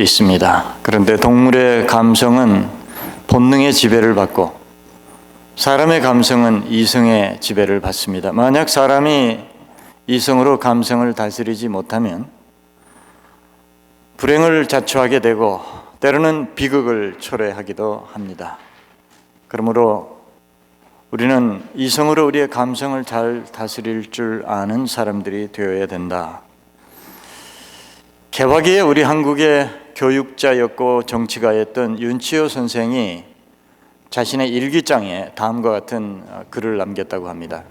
수 있습니다. 그런데 동물의 감성은 본능의 지배를 받고 사람의 감성은 이성의 지배를 받습니다. 만약 사람이 이성으로 감성을 다스리지 못하면 불행을 자초하게 되고 때로는 비극을 초래하기도 합니다. 그러므로 우리는 이성으로 우리의 감성을 잘 다스릴 줄 아는 사람들이 되어야 된다. 개화기에 우리 한국의 교육자였고 정치가였던 윤치호 선생이 자신의 일기장에 다음과 같은 어, 글을 남겼다고 합니다.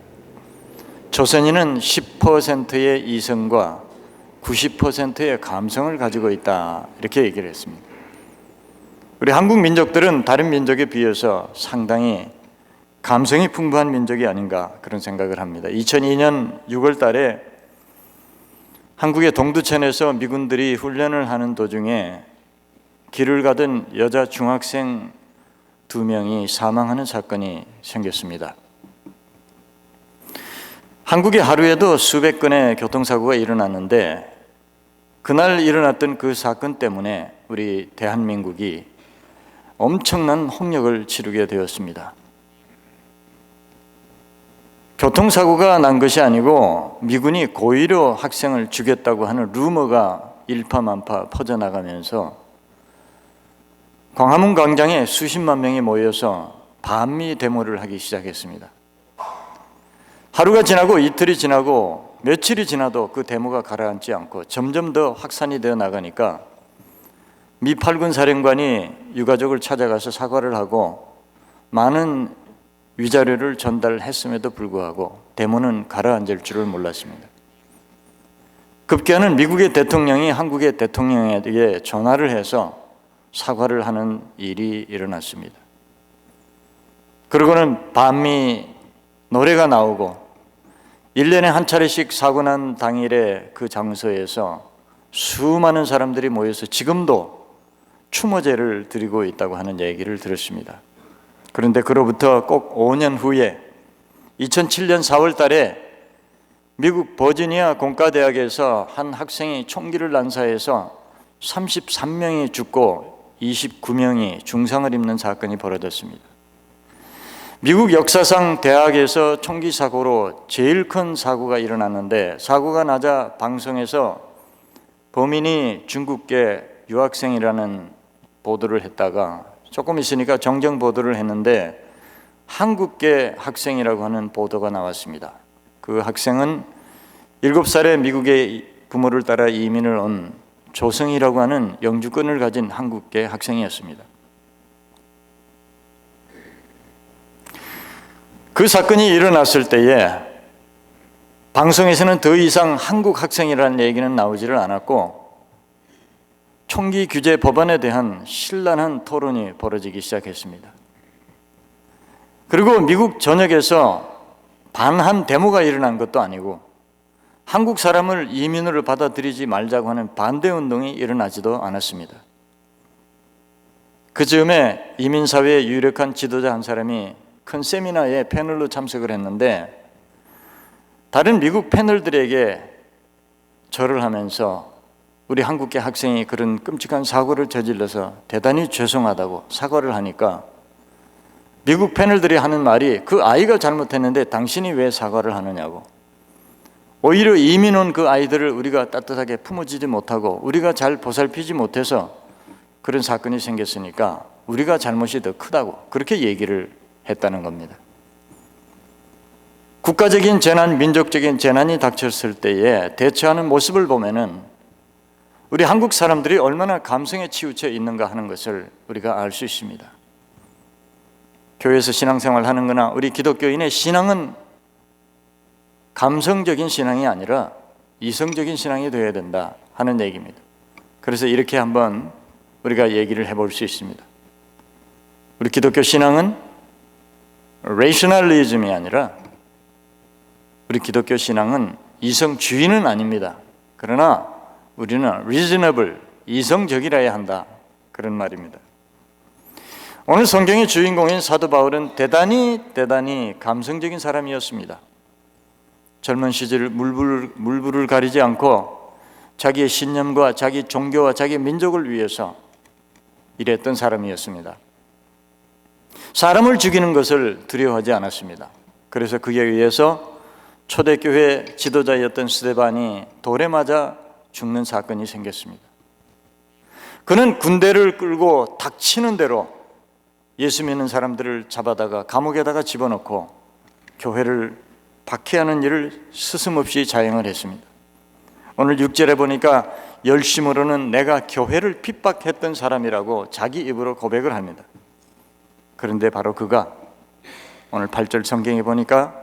조선인은 10%의 이성과 90%의 감성을 가지고 있다. 이렇게 얘기를 했습니다. 우리 한국 민족들은 다른 민족에 비해서 상당히 감성이 풍부한 민족이 아닌가 그런 생각을 합니다. 2002년 6월 달에 한국의 동두천에서 미군들이 훈련을 하는 도중에 길을 가던 여자 중학생 두 명이 사망하는 사건이 생겼습니다. 한국의 하루에도 수백 건의 교통사고가 일어났는데 그날 일어났던 그 사건 때문에 우리 대한민국이 엄청난 홍역을 치르게 되었습니다. 교통사고가 난 것이 아니고 미군이 고의로 학생을 죽였다고 하는 루머가 일파만파 퍼져나가면서 광화문 광장에 수십만 명이 모여서 반미 데모를 하기 시작했습니다. 하루가 지나고 이틀이 지나고 며칠이 지나도 그 데모가 가라앉지 않고 점점 더 확산이 되어 나가니까 미 팔군 사령관이 유가족을 찾아가서 사과를 하고 많은 위자료를 전달했음에도 불구하고 데모는 가라앉을 줄을 몰랐습니다. 급기야는 미국의 대통령이 한국의 대통령에게 전화를 해서 사과를 하는 일이 일어났습니다. 그러고는 반미 노래가 나오고 1년에 한 차례씩 사고 난 당일에 그 장소에서 수많은 사람들이 모여서 지금도 추모제를 드리고 있다고 하는 얘기를 들었습니다. 그런데 그로부터 꼭 5년 후에 2007년 4월 달에 미국 버지니아 공과대학에서 한 학생이 총기를 난사해서 33명이 죽고 29명이 중상을 입는 사건이 벌어졌습니다. 미국 역사상 대학에서 총기 사고로 제일 큰 사고가 일어났는데 사고가 나자 방송에서 범인이 중국계 유학생이라는 보도를 했다가 조금 있으니까 정정 보도를 했는데 한국계 학생이라고 하는 보도가 나왔습니다. 그 학생은 7살에 미국의 부모를 따라 이민을 온 조성이라고 하는 영주권을 가진 한국계 학생이었습니다. 그 사건이 일어났을 때에 방송에서는 더 이상 한국 학생이라는 얘기는 나오지를 않았고 총기 규제 법안에 대한 신랄한 토론이 벌어지기 시작했습니다. 그리고 미국 전역에서 반한 데모가 일어난 것도 아니고 한국 사람을 이민으로 받아들이지 말자고 하는 반대 운동이 일어나지도 않았습니다. 그 즈음에 이민사회의 유력한 지도자 한 사람이 큰 세미나에 패널로 참석을 했는데 다른 미국 패널들에게 절을 하면서 우리 한국계 학생이 그런 끔찍한 사고를 저질러서 대단히 죄송하다고 사과를 하니까 미국 패널들이 하는 말이 그 아이가 잘못했는데 당신이 왜 사과를 하느냐고 오히려 이민 온 그 아이들을 우리가 따뜻하게 품어주지 못하고 우리가 잘 보살피지 못해서 그런 사건이 생겼으니까 우리가 잘못이 더 크다고 그렇게 얘기를 했다는 겁니다. 국가적인 재난, 민족적인 재난이 닥쳤을 때에 대처하는 모습을 보면은 우리 한국 사람들이 얼마나 감성에 치우쳐 있는가 하는 것을 우리가 알 수 있습니다. 교회에서 신앙생활 하는 거나 우리 기독교인의 신앙은 감성적인 신앙이 아니라 이성적인 신앙이 되어야 된다 하는 얘기입니다. 그래서 이렇게 한번 우리가 얘기를 해볼 수 있습니다. 우리 기독교 신앙은 레이셔널리즘이 아니라 우리 기독교 신앙은 이성주의는 아닙니다. 그러나 우리는 reasonable, 이성적이라야 한다. 그런 말입니다. 오늘 성경의 주인공인 사도 바울은 대단히 대단히 감성적인 사람이었습니다. 젊은 시절 물불, 물불을 가리지 않고 자기의 신념과 자기 종교와 자기 민족을 위해서 일했던 사람이었습니다. 사람을 죽이는 것을 두려워하지 않았습니다. 그래서 그에 의해서 초대교회 지도자였던 스데반이 돌에 맞아 죽는 사건이 생겼습니다. 그는 군대를 끌고 닥치는 대로 예수 믿는 사람들을 잡아다가 감옥에다가 집어넣고 교회를 박해하는 일을 스스없이 자행을 했습니다. 오늘 6절에 보니까 열심으로는 내가 교회를 핍박했던 사람이라고 자기 입으로 고백을 합니다. 그런데 바로 그가 오늘 8절 성경에 보니까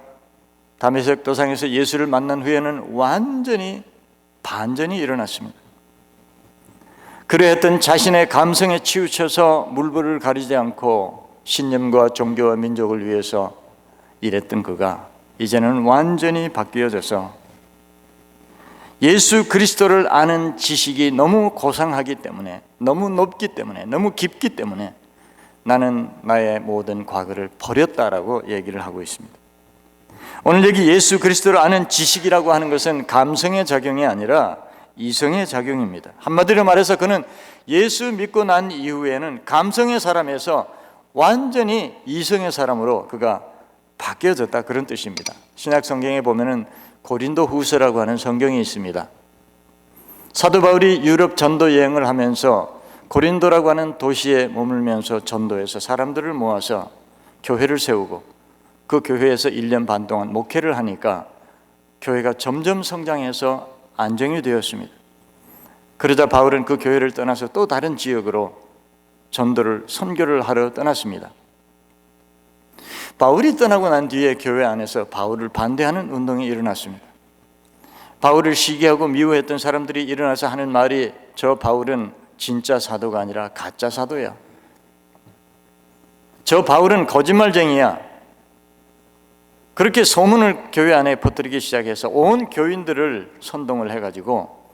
다메섹 도상에서 예수를 만난 후에는 완전히 반전이 일어났습니다. 그러했던 자신의 감성에 치우쳐서 물불을 가리지 않고 신념과 종교와 민족을 위해서 일했던 그가 이제는 완전히 바뀌어져서 예수 그리스도를 아는 지식이 너무 고상하기 때문에 너무 높기 때문에 너무 깊기 때문에 나는 나의 모든 과거를 버렸다라고 얘기를 하고 있습니다. 오늘 여기 예수 그리스도를 아는 지식이라고 하는 것은 감성의 작용이 아니라 이성의 작용입니다. 한마디로 말해서 그는 예수 믿고 난 이후에는 감성의 사람에서 완전히 이성의 사람으로 그가 바뀌어졌다 그런 뜻입니다. 신약 성경에 보면은 고린도 후서라고 하는 성경이 있습니다. 사도 바울이 유럽 전도 여행을 하면서 고린도라고 하는 도시에 머물면서 전도해서 사람들을 모아서 교회를 세우고 그 교회에서 1년 반 동안 목회를 하니까 교회가 점점 성장해서 안정이 되었습니다. 그러자 바울은 그 교회를 떠나서 또 다른 지역으로 전도를 선교를 하러 떠났습니다. 바울이 떠나고 난 뒤에 교회 안에서 바울을 반대하는 운동이 일어났습니다. 바울을 시기하고 미워했던 사람들이 일어나서 하는 말이 저 바울은 진짜 사도가 아니라 가짜 사도야. 저 바울은 거짓말쟁이야. 그렇게 소문을 교회 안에 퍼뜨리기 시작해서 온 교인들을 선동을 해가지고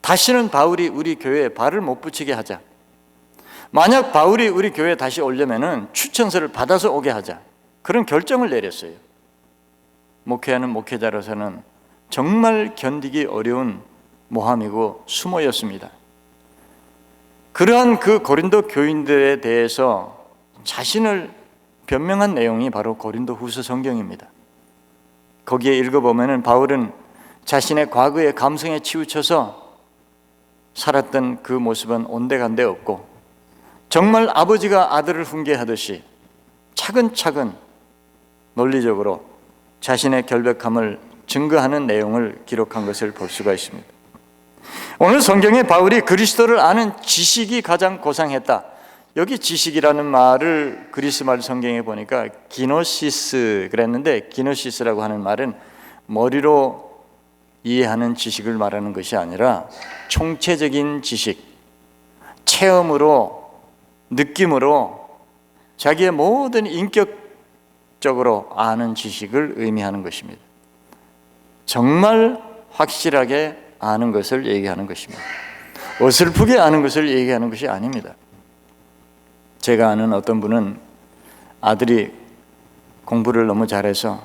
다시는 바울이 우리 교회에 발을 못 붙이게 하자. 만약 바울이 우리 교회에 다시 오려면은 추천서를 받아서 오게 하자. 그런 결정을 내렸어요. 목회하는 목회자로서는 정말 견디기 어려운 모함이고 수모였습니다. 그러한 그 고린도 교인들에 대해서 자신을 변명한 내용이 바로 고린도 후서 성경입니다. 거기에 읽어보면 바울은 자신의 과거의 감성에 치우쳐서 살았던 그 모습은 온데간데 없고 정말 아버지가 아들을 훈계하듯이 차근차근 논리적으로 자신의 결백함을 증거하는 내용을 기록한 것을 볼 수가 있습니다. 오늘 성경에 바울이 그리스도를 아는 지식이 가장 고상했다. 여기 지식이라는 말을 그리스 말 성경에 보니까 기노시스 그랬는데 기노시스라고 하는 말은 머리로 이해하는 지식을 말하는 것이 아니라 총체적인 지식, 체험으로, 느낌으로 자기의 모든 인격적으로 아는 지식을 의미하는 것입니다. 정말 확실하게 아는 것을 얘기하는 것입니다. 어설프게 아는 것을 얘기하는 것이 아닙니다. 제가 아는 어떤 분은 아들이 공부를 너무 잘해서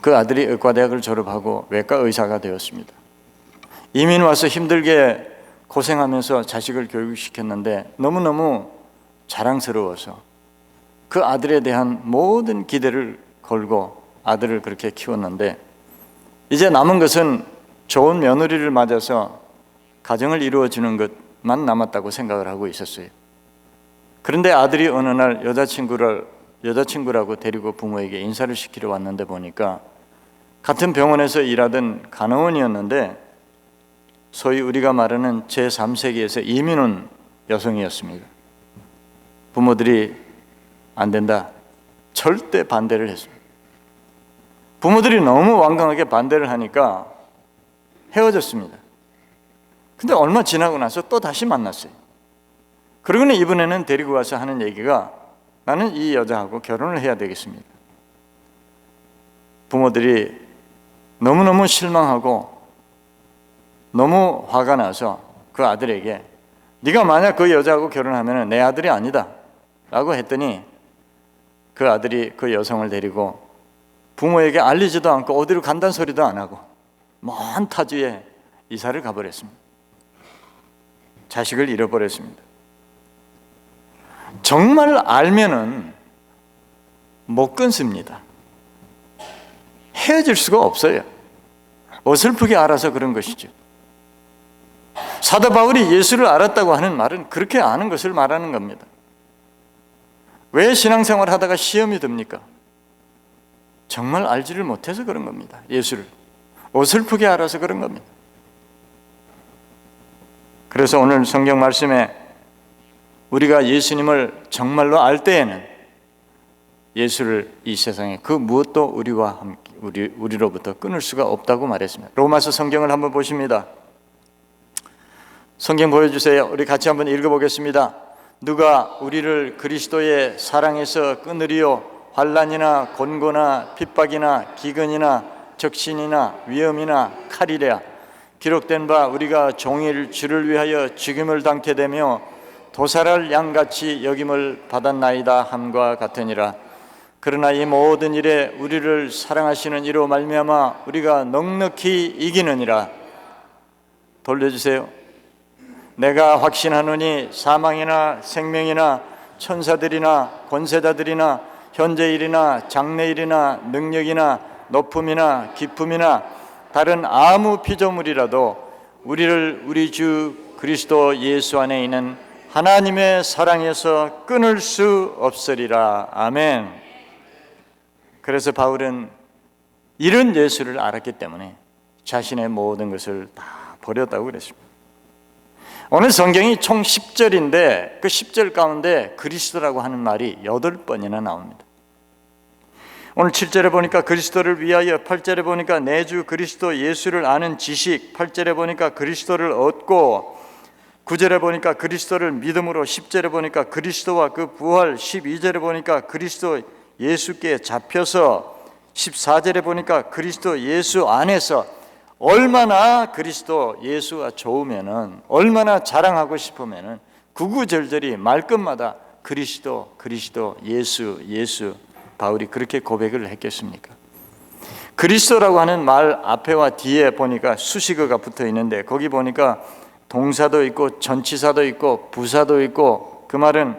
그 아들이 의과대학을 졸업하고 외과 의사가 되었습니다. 이민 와서 힘들게 고생하면서 자식을 교육시켰는데 너무너무 자랑스러워서 그 아들에 대한 모든 기대를 걸고 아들을 그렇게 키웠는데 이제 남은 것은 좋은 며느리를 맞아서 가정을 이루어주는 것만 남았다고 생각을 하고 있었어요. 그런데 아들이 어느 날 여자친구를 여자친구라고 데리고 부모에게 인사를 시키러 왔는데 보니까 같은 병원에서 일하던 간호원이었는데 소위 우리가 말하는 제3세기에서 이민 온 여성이었습니다. 부모들이 안 된다. 절대 반대를 했습니다. 부모들이 너무 완강하게 반대를 하니까 헤어졌습니다. 근데 얼마 지나고 나서 또 다시 만났어요. 그러고는 이번에는 데리고 와서 하는 얘기가 나는 이 여자하고 결혼을 해야 되겠습니다. 부모들이 너무너무 실망하고 너무 화가 나서 그 아들에게 네가 만약 그 여자하고 결혼하면 내 아들이 아니다 라고 했더니 그 아들이 그 여성을 데리고 부모에게 알리지도 않고 어디로 간다는 소리도 안 하고 먼 타주에 이사를 가버렸습니다. 자식을 잃어버렸습니다. 정말 알면은 못 끊습니다. 헤어질 수가 없어요. 어설프게 알아서 그런 것이죠. 사도 바울이 예수를 알았다고 하는 말은 그렇게 아는 것을 말하는 겁니다. 왜 신앙생활 하다가 시험이 듭니까? 정말 알지를 못해서 그런 겁니다. 예수를. 어설프게 알아서 그런 겁니다. 그래서 오늘 성경 말씀에 우리가 예수님을 정말로 알 때에는 예수를 이 세상에 그 무엇도 우리와 함께 우리 우리로부터 끊을 수가 없다고 말했습니다. 로마서 성경을 한번 보십니다. 성경 보여 주세요. 우리 같이 한번 읽어 보겠습니다. 누가 우리를 그리스도의 사랑에서 끊으리요 환란이나 곤고나 핍박이나 기근이나 적신이나 위험이나 칼이랴 기록된 바 우리가 종일 주를 위하여 죽임을 당케 되며 도살할 양같이 여김을 받았나이다 함과 같으니라. 그러나 이 모든 일에 우리를 사랑하시는 이로 말미암아 우리가 넉넉히 이기느니라. 돌려주세요. 내가 확신하노니 사망이나 생명이나 천사들이나 권세자들이나 현재일이나 장래일이나 능력이나 높음이나 기품이나 다른 아무 피조물이라도 우리를 우리 주 그리스도 예수 안에 있는 하나님의 사랑에서 끊을 수 없으리라. 아멘. 그래서 바울은 이런 예수를 알았기 때문에 자신의 모든 것을 다 버렸다고 그랬습니다. 오늘 성경이 총 10절인데 그 10절 가운데 그리스도라고 하는 말이 8번이나 나옵니다. 오늘 7절에 보니까 그리스도를 위하여 8절에 보니까 내 주 그리스도 예수를 아는 지식 8절에 보니까 그리스도를 얻고 9절에 보니까 그리스도를 믿음으로 10절에 보니까 그리스도와 그 부활 12절에 보니까 그리스도 예수께 잡혀서 14절에 보니까 그리스도 예수 안에서 얼마나 그리스도 예수가 좋으면은 얼마나 자랑하고 싶으면은 구구절절이 말끝마다 그리스도 그리스도 예수 예수 바울이 그렇게 고백을 했겠습니까? 그리스도라고 하는 말 앞에와 뒤에 보니까 수식어가 붙어 있는데 거기 보니까 동사도 있고 전치사도 있고 부사도 있고 그 말은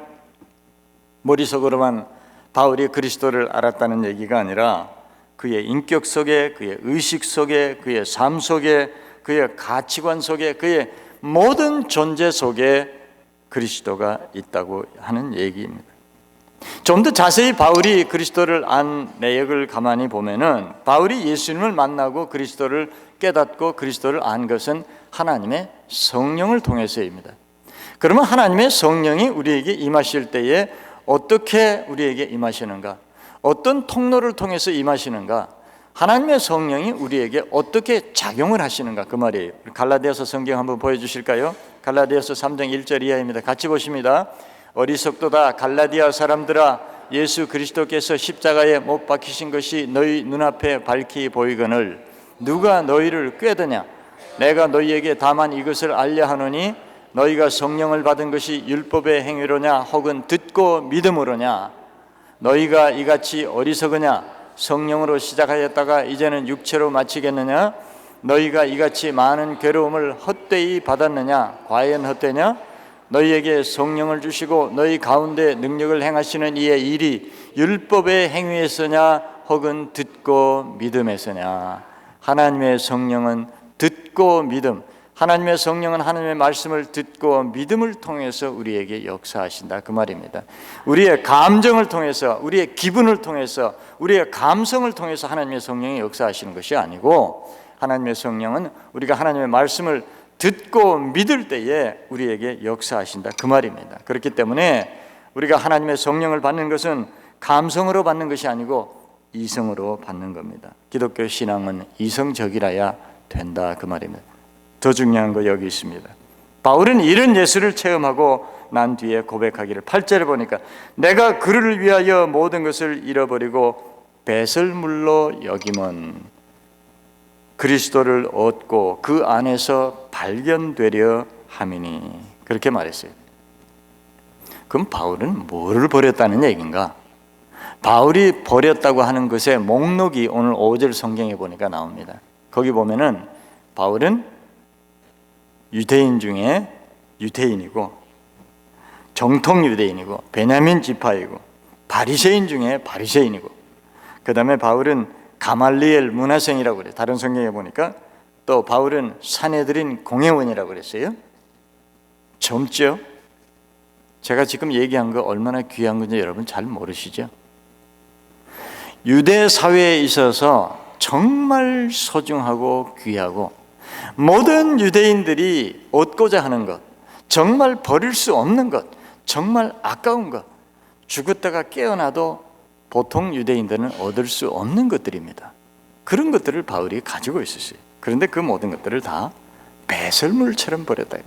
머릿속으로만 바울이 그리스도를 알았다는 얘기가 아니라 그의 인격 속에 그의 의식 속에 그의 삶 속에 그의 가치관 속에 그의 모든 존재 속에 그리스도가 있다고 하는 얘기입니다. 좀 더 자세히 바울이 그리스도를 안 내역을 가만히 보면은 바울이 예수님을 만나고 그리스도를 깨닫고 그리스도를 안 것은 하나님의 성령을 통해서입니다. 그러면 하나님의 성령이 우리에게 임하실 때에 어떻게 우리에게 임하시는가? 어떤 통로를 통해서 임하시는가? 하나님의 성령이 우리에게 어떻게 작용을 하시는가 그 말이에요. 갈라디아서 성경 한번 보여 주실까요? 갈라디아서 3장 1절 이하입니다. 같이 보십니다. 어리석도다. 갈라디아 사람들아 예수 그리스도께서 십자가에 못 박히신 것이 너희 눈앞에 밝히 보이거늘. 누가 너희를 꾀드냐? 내가 너희에게 다만 이것을 알려 하노니 너희가 성령을 받은 것이 율법의 행위로냐 혹은 듣고 믿음으로냐? 너희가 이같이 어리석으냐? 성령으로 시작하였다가 이제는 육체로 마치겠느냐? 너희가 이같이 많은 괴로움을 헛되이 받았느냐? 과연 헛되냐 너희에게 성령을 주시고 너희 가운데 능력을 행하시는 이의 일이 율법의 행위에서냐 혹은 듣고 믿음에서냐 하나님의 성령은 듣고 믿음 하나님의 성령은 하나님의 말씀을 듣고 믿음을 통해서 우리에게 역사하신다 그 말입니다. 우리의 감정을 통해서 우리의 기분을 통해서 우리의 감성을 통해서 하나님의 성령이 역사하시는 것이 아니고 하나님의 성령은 우리가 하나님의 말씀을 듣고 믿을 때에 우리에게 역사하신다 그 말입니다. 그렇기 때문에 우리가 하나님의 성령을 받는 것은 감성으로 받는 것이 아니고 이성으로 받는 겁니다. 기독교 신앙은 이성적이라야 된다 그 말입니다. 더 중요한 거 여기 있습니다. 바울은 이런 예수를 체험하고 난 뒤에 고백하기를 8절에 보니까 내가 그를 위하여 모든 것을 잃어버리고 배설물로 여김은 그리스도를 얻고 그 안에서 발견되려 함이니 그렇게 말했어요. 그럼 바울은 뭐를 버렸다는 얘기인가? 바울이 버렸다고 하는 것의 목록이 오늘 5절 성경에 보니까 나옵니다. 거기 보면은 바울은 유대인 중에 유대인이고 정통 유대인이고 베냐민 지파이고 바리새인 중에 바리새인이고 그다음에 바울은 가말리엘 문화생이라고 그래요. 다른 성경에 보니까 또 바울은 사내들인 공회원이라고 그랬어요. 젊죠? 제가 지금 얘기한 거 얼마나 귀한 건지 여러분 잘 모르시죠? 유대 사회에 있어서 정말 소중하고 귀하고 모든 유대인들이 얻고자 하는 것, 정말 버릴 수 없는 것, 정말 아까운 것, 죽었다가 깨어나도 보통 유대인들은 얻을 수 없는 것들입니다. 그런 것들을 바울이 가지고 있었어요. 그런데 그 모든 것들을 다 배설물처럼 버렸다.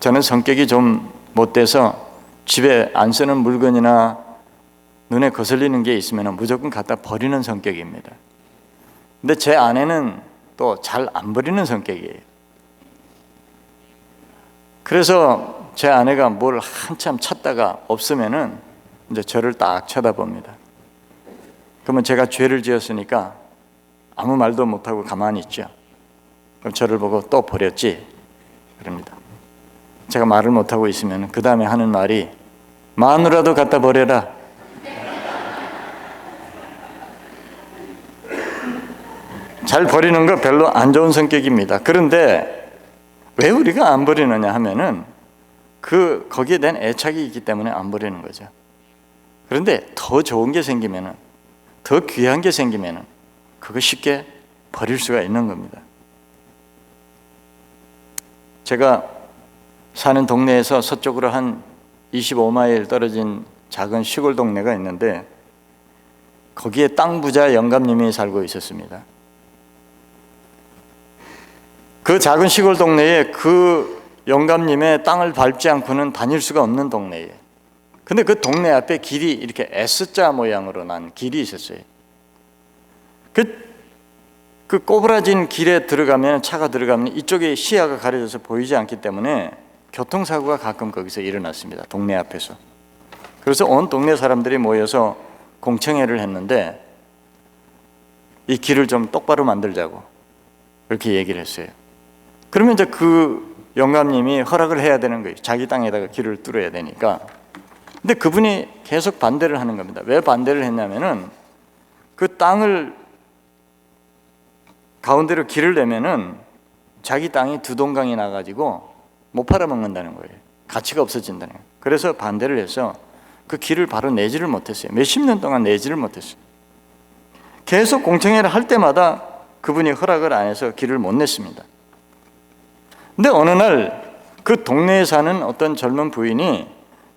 저는 성격이 좀 못돼서 집에 안 쓰는 물건이나 눈에 거슬리는 게 있으면 무조건 갖다 버리는 성격입니다. 근데 제 아내는 또 잘 안 버리는 성격이에요. 그래서 제 아내가 뭘 한참 찾다가 없으면은 이제 저를 딱 쳐다봅니다. 그러면 제가 죄를 지었으니까 아무 말도 못하고 가만히 있죠. 그럼 저를 보고 또 버렸지? 그럽니다. 제가 말을 못하고 있으면 그 다음에 하는 말이 마누라도 갖다 버려라. 잘 버리는 거 별로 안 좋은 성격입니다. 그런데 왜 우리가 안 버리느냐 하면은 그 거기에 대한 애착이 있기 때문에 안 버리는 거죠. 그런데 더 좋은 게 생기면은 더 귀한 게 생기면은 그거 쉽게 버릴 수가 있는 겁니다. 제가 사는 동네에서 서쪽으로 한 25마일 떨어진 작은 시골 동네가 있는데 거기에 땅 부자 영감님이 살고 있었습니다. 그 작은 시골 동네에 그 영감님의 땅을 밟지 않고는 다닐 수가 없는 동네예요. 근데 그 동네 앞에 길이 이렇게 S자 모양으로 난 길이 있었어요. 그, 그 꼬부라진 길에 들어가면 차가 들어가면 이쪽에 시야가 가려져서 보이지 않기 때문에 교통사고가 가끔 거기서 일어났습니다. 동네 앞에서. 그래서 온 동네 사람들이 모여서 공청회를 했는데 이 길을 좀 똑바로 만들자고 이렇게 얘기를 했어요. 그러면 이제 그 영감님이 허락을 해야 되는 거예요. 자기 땅에다가 길을 뚫어야 되니까. 근데 그분이 계속 반대를 하는 겁니다. 왜 반대를 했냐면은 그 땅을 가운데로 길을 내면은 자기 땅이 두 동강이 나가지고 못 팔아먹는다는 거예요. 가치가 없어진다는 거예요. 그래서 반대를 해서 그 길을 바로 내지를 못했어요. 몇십 년 동안 내지를 못했어요. 계속 공청회를 할 때마다 그분이 허락을 안 해서 길을 못 냈습니다. 근데 어느 날 그 동네에 사는 어떤 젊은 부인이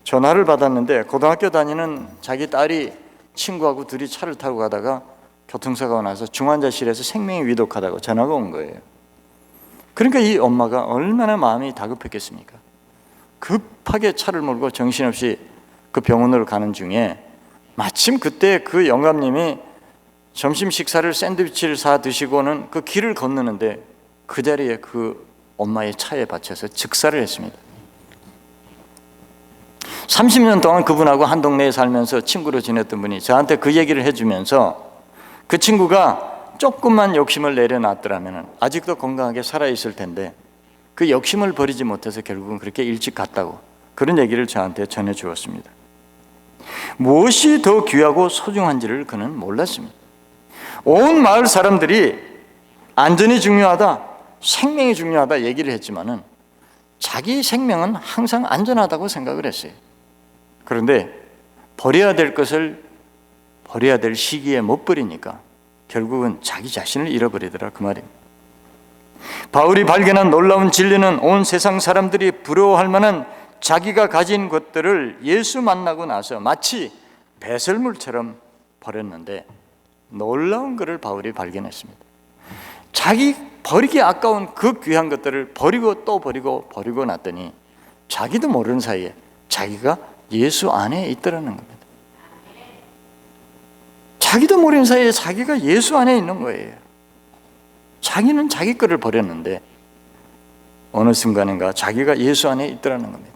전화를 받았는데 고등학교 다니는 자기 딸이 친구하고 둘이 차를 타고 가다가 교통사고가 나서 중환자실에서 생명이 위독하다고 전화가 온 거예요. 그러니까 이 엄마가 얼마나 마음이 다급했겠습니까? 급하게 차를 몰고 정신없이 그 병원으로 가는 중에 마침 그때 그 영감님이 점심 식사를 샌드위치를 사 드시고는 그 길을 건너는데 그 자리에 그 엄마의 차에 받쳐서 즉사를 했습니다. 30년 동안 그분하고 한 동네에 살면서 친구로 지냈던 분이 저한테 그 얘기를 해주면서 그 친구가 조금만 욕심을 내려놨더라면 아직도 건강하게 살아있을 텐데 그 욕심을 버리지 못해서 결국은 그렇게 일찍 갔다고 그런 얘기를 저한테 전해 주었습니다. 무엇이 더 귀하고 소중한지를 그는 몰랐습니다. 온 마을 사람들이 안전이 중요하다, 생명이 중요하다 얘기를 했지만은 자기 생명은 항상 안전하다고 생각을 했어요. 그런데 버려야 될 것을 버려야 될 시기에 못 버리니까 결국은 자기 자신을 잃어버리더라 그 말입니다. 바울이 발견한 놀라운 진리는 온 세상 사람들이 부러워할 만한 자기가 가진 것들을 예수 만나고 나서 마치 배설물처럼 버렸는데 놀라운 것을 바울이 발견했습니다. 자기 버리기 아까운 그 귀한 것들을 버리고 또 버리고 버리고 났더니 자기도 모르는 사이에 자기가 예수 안에 있더라는 겁니다. 자기도 모르는 사이에 자기가 예수 안에 있는 거예요. 자기는 자기 거를 버렸는데 어느 순간인가 자기가 예수 안에 있더라는 겁니다.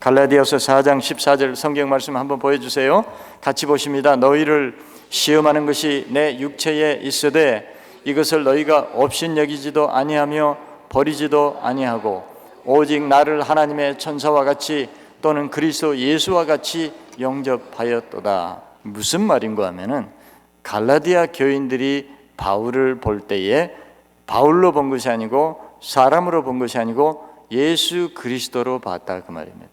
갈라디아서 4장 14절 성경 말씀 한번 보여주세요. 같이 보십니다. 너희를 시험하는 것이 내 육체에 있으되 이것을 너희가 업신 여기지도 아니하며 버리지도 아니하고 오직 나를 하나님의 천사와 같이 또는 그리스도 예수와 같이 영접하였도다. 무슨 말인가 하면은 갈라디아 교인들이 바울을 볼 때에 바울로 본 것이 아니고 사람으로 본 것이 아니고 예수 그리스도로 봤다 그 말입니다.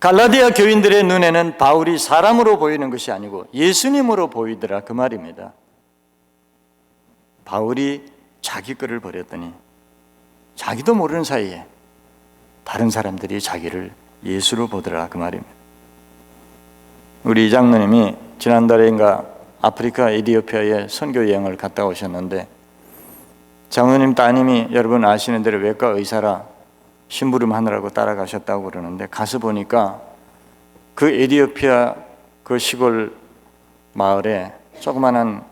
갈라디아 교인들의 눈에는 바울이 사람으로 보이는 것이 아니고 예수님으로 보이더라 그 말입니다. 바울이 자기 것을 버렸더니 자기도 모르는 사이에 다른 사람들이 자기를 예수로 보더라 그 말입니다. 우리 이 장로님이 지난달에인가 아프리카 에디오피아에 선교 여행을 갔다 오셨는데 장로님 따님이 여러분 아시는 대로 외과 의사라 심부름 하느라고 따라가셨다고 그러는데 가서 보니까 그 에디오피아 그 시골 마을에 조그마한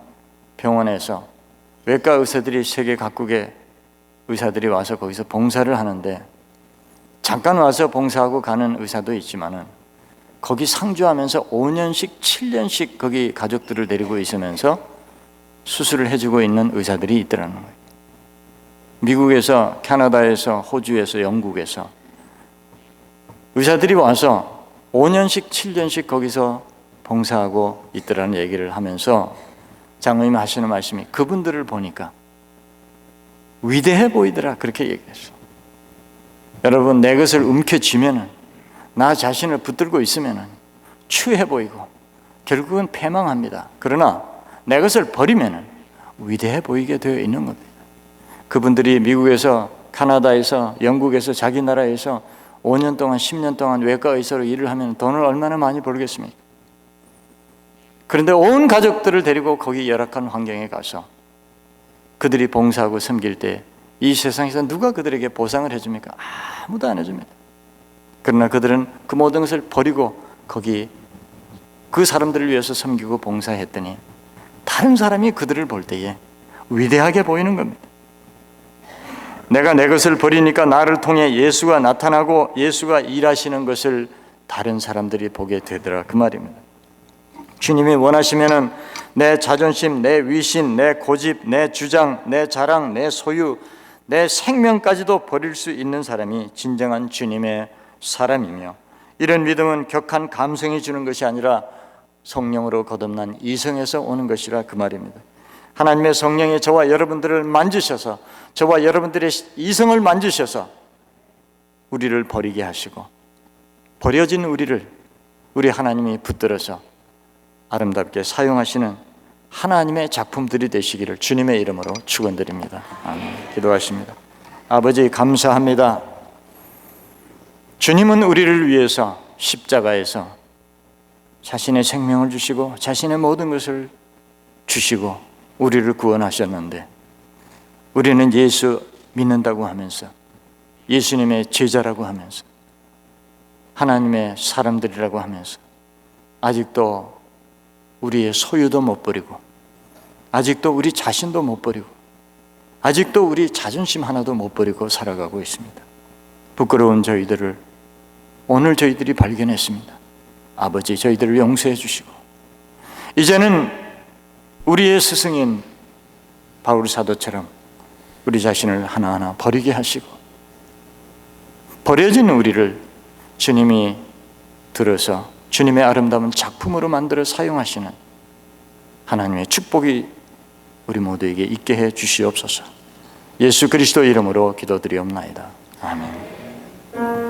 병원에서 외과 의사들이 세계 각국의 의사들이 와서 거기서 봉사를 하는데 잠깐 와서 봉사하고 가는 의사도 있지만은 거기 상주하면서 5년씩 7년씩 거기 가족들을 데리고 있으면서 수술을 해주고 있는 의사들이 있더라는 거예요. 미국에서, 캐나다에서, 호주에서, 영국에서 의사들이 와서 5년씩 7년씩 거기서 봉사하고 있더라는 얘기를 하면서 장로님이 하시는 말씀이 그분들을 보니까 위대해 보이더라 그렇게 얘기했어. 여러분 내 것을 움켜쥐면은 나 자신을 붙들고 있으면은 추해 보이고 결국은 패망합니다. 그러나 내 것을 버리면은 위대해 보이게 되어 있는 겁니다. 그분들이 미국에서 카나다에서 영국에서 자기 나라에서 5년 동안 10년 동안 외과 의사로 일을 하면 돈을 얼마나 많이 벌겠습니까? 그런데 온 가족들을 데리고 거기 열악한 환경에 가서 그들이 봉사하고 섬길 때 이 세상에서 누가 그들에게 보상을 해줍니까? 아무도 안 해줍니다. 그러나 그들은 그 모든 것을 버리고 거기 그 사람들을 위해서 섬기고 봉사했더니 다른 사람이 그들을 볼 때에 위대하게 보이는 겁니다. 내가 내 것을 버리니까 나를 통해 예수가 나타나고 예수가 일하시는 것을 다른 사람들이 보게 되더라 그 말입니다. 주님이 원하시면은 내 자존심, 내 위신, 내 고집, 내 주장, 내 자랑, 내 소유, 내 생명까지도 버릴 수 있는 사람이 진정한 주님의 사람이며 이런 믿음은 격한 감성이 주는 것이 아니라 성령으로 거듭난 이성에서 오는 것이라 그 말입니다. 하나님의 성령이 저와 여러분들을 만지셔서 저와 여러분들의 이성을 만지셔서 우리를 버리게 하시고 버려진 우리를 우리 하나님이 붙들어서 아름답게 사용하시는 하나님의 작품들이 되시기를 주님의 이름으로 축원드립니다. 아멘. 기도하십니다. 아버지 감사합니다. 주님은 우리를 위해서 십자가에서 자신의 생명을 주시고 자신의 모든 것을 주시고 우리를 구원하셨는데 우리는 예수 믿는다고 하면서 예수님의 제자라고 하면서 하나님의 사람들이라고 하면서 아직도 우리의 소유도 못 버리고 아직도 우리 자신도 못 버리고 아직도 우리 자존심 하나도 못 버리고 살아가고 있습니다. 부끄러운 저희들을 오늘 저희들이 발견했습니다. 아버지 저희들을 용서해 주시고 이제는 우리의 스승인 바울 사도처럼 우리 자신을 하나하나 버리게 하시고 버려진 우리를 주님이 들어서 주님의 아름다운 작품으로 만들어 사용하시는 하나님의 축복이 우리 모두에게 있게 해 주시옵소서. 예수 그리스도 이름으로 기도드리옵나이다. 아멘.